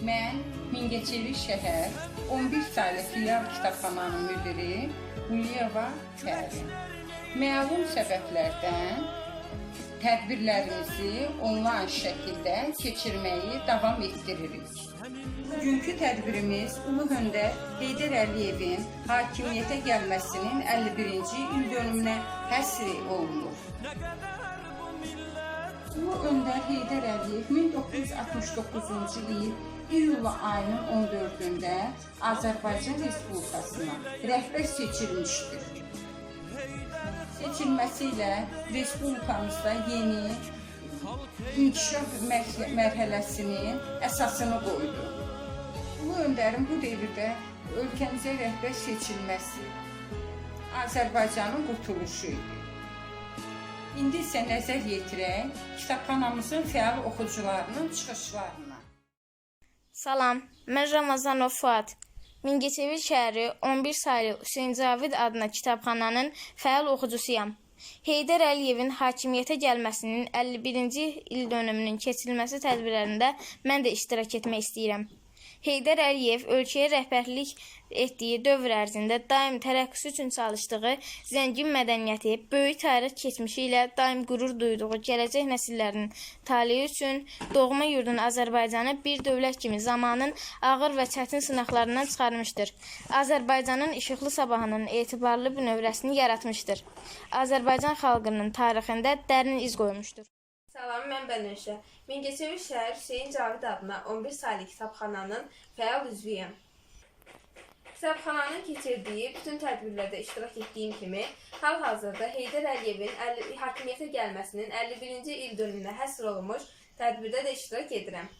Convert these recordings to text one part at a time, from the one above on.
Mən Mingəçevir şəhər 11 saylı filial kitabxananın müdiri Quliyeva Fəri. Məlum səbəblərdən tədbirlərimizi onlayn şəkildə keçirməyi davam etdiririk. Bugünkü tədbirimiz Ulu Öndər Heydər Əliyevin hakimiyyətə gəlməsinin 51-ci il dönümünə həsr olunur. Ulu Öndər Heydər Əliyev 1969-cu il iyul ayının 14-də Azərbaycan Respublikasına rəhbər seçilmişdir. Seçilməsiyle Respublikamızda yeni inkişaf mərh- mərhələsinin əsasını qoydu. Ulu Öndərin bu devirdə ölkəmizə rəhbər seçilməsi Azərbaycanın qurtuluşu idi. İndi isə nəzər yetirək kitabxanamızın fəal oxucularının çıxışlarına. Salam, mən Ramazanov Fuad. Mingəçevir şəhəri 11 saylı Hüseyn Cavid adına kitabxananın fəal oxucusuyam. Heydər Əliyevin hakimiyyətə gəlməsinin 51-ci il dönümünün keçirilməsi tədbirlərində mən də iştirak etmək istəyirəm. Heydər Əliyev ölkəyə rəhbərlik etdiyi dövr ərzində daim tərəqqisi üçün çalışdığı zəngin mədəniyyəti, böyük tarix keçmişi ilə daim qürur duyduğu gələcək nəsillərin taleyi üçün doğma yurdun Azərbaycanı bir dövlət kimi zamanın ağır və çətin sınaqlarından çıxarmışdır. Azərbaycanın işıqlı sabahının etibarlı bir növrəsini yaratmışdır. Azərbaycan xalqının tarixində dərin iz qoymuşdur. Salam, mən Bənövşə. Mingəçevir şəhər Hüseyn Cavid adına 11 saylı kitabxananın fəal üzvüyəm. Kitabxananın keçirdiyi bütün tədbirlərdə iştirak etdiyim kimi, hal-hazırda Heydər Əliyevin əli- hakimiyyətə gəlməsinin 51-ci il dönümünə həsr olunmuş tədbirdə də iştirak edirəm.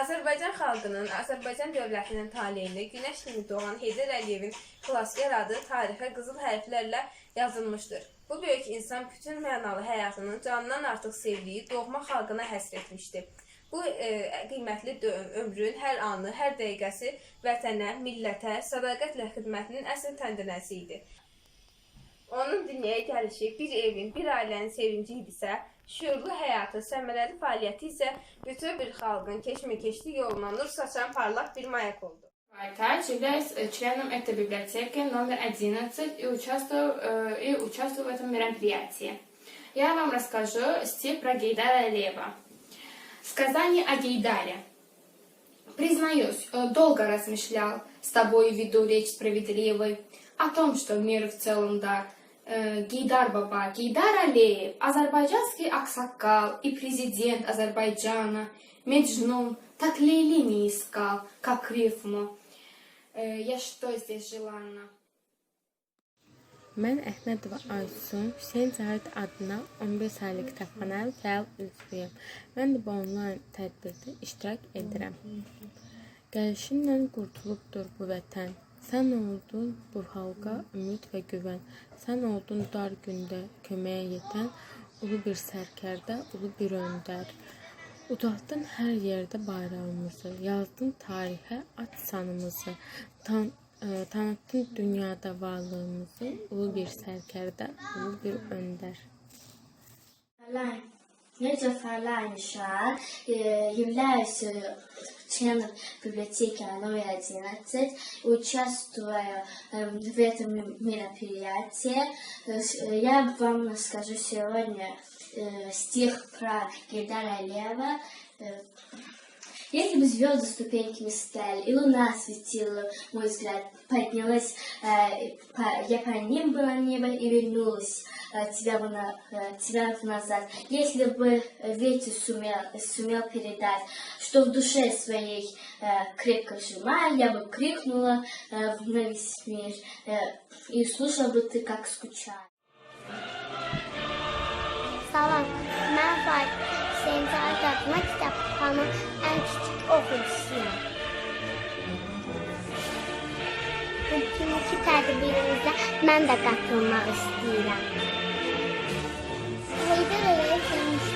Azərbaycan xalqının, Azərbaycan dövlətinin taleyində günəş kimi doğan Heydər Əliyevin klasikər adı tarixə qızıl hərflərlə yazılmışdır. Bu böyük insan bütün mənalı həyatının canından artıq sevdiyi doğma xalqına həsr etmişdi. Bu e, qiymətli ömrün hər anı, hər dəqiqəsi vətənə, millətə, sədaqətlə xidmətinin əsl təndənəsi idi. Onun dünyaya gəlişi bir evin, bir ailənin sevinci idisə, şüurlu həyatı, səmərəli fəaliyyəti isə bütün bir xalqın keşməkeşli yoluna nur saçan parlaq bir mayak oldu. Тач являюсь э, членом этой библиотеки номер 11 и участвую, э, и участвую в этом мероприятии. Я вам расскажу стих про Гейдара Алиева. Сказание о Гейдаре. Признаюсь, э, долго размышлял, с тобой веду речь справедливой, о том, что мир в целом дар. Гейдар Баба, Гейдар Алиев, азербайджанский аксакал и президент Азербайджана, Меджнун, так Лейли не искал, как рифму. Э, Я что здесь желанна? Mən Əhmədova Aysun Hüseyn Cahid adına 11 saylı kitabxananın fəal üzvüyəm. Mən də bu onlayn tədbirdə iştirak edirəm. Gəlişinlə qurtulubdur bu vətən. Sən oldun bu xalqa ümid və güvən. Sən oldun dar gündə köməyə yetən ulu bir sərkərdə, ulu bir öndər. Ucaltdın hər yerdə bayrağımızı, yazdın tarixə at sanımızı, tan e, tanıttın dünyada varlığımızı, ulu bir sərkərdə, ulu bir öndər. Фарлайн. Медиа Фарлайн Шар э, являюсь э, членом библиотеки номер 11, участвую э, в этом мероприятии. Э, с- Я вам расскажу сегодня э, стих про Гейдара Алиева. Э, Если бы звезды ступеньками стали, и луна светила, мой взгляд, поднялась, э, по- я по ним было небо и вернулась э, тебя, бы на, э, тебя назад. Если бы ветер сумел, сумел передать, что в душе своей э, крепко сжимаю, я бы крикнула э, на весь мир, э, и слушал бы ты, как скучаю. Salam, mən Faik Hüseyin Cahid adına kitabxananın ən kiçik oxucusuyam. Bugünkü tədbirimizdə mən də qatılmaq istəyirəm. Heydər Əliyev demiş,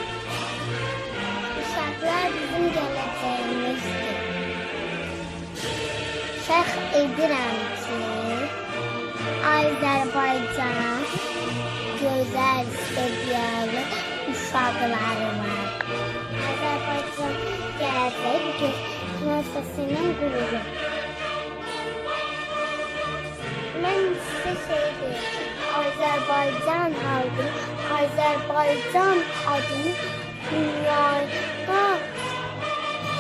uşaqlar bizim gələcəyimizdir. Şərh edirəm ki, Azərbaycan gözəl, seviyəli uşaqları var. Azərbaycan gələcək, vururum. Ben size şey diyeyim. Azerbaycan halkını, Azerbaycan adını dünyaya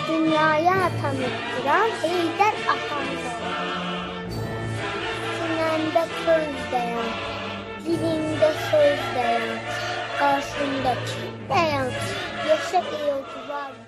dünyaya tanıttıran Heydər atamdır. Sinəmdə sözdəyəm, dilimdə sözdəyəm, qarşımdakı dəyəm, yaşa ey otuvar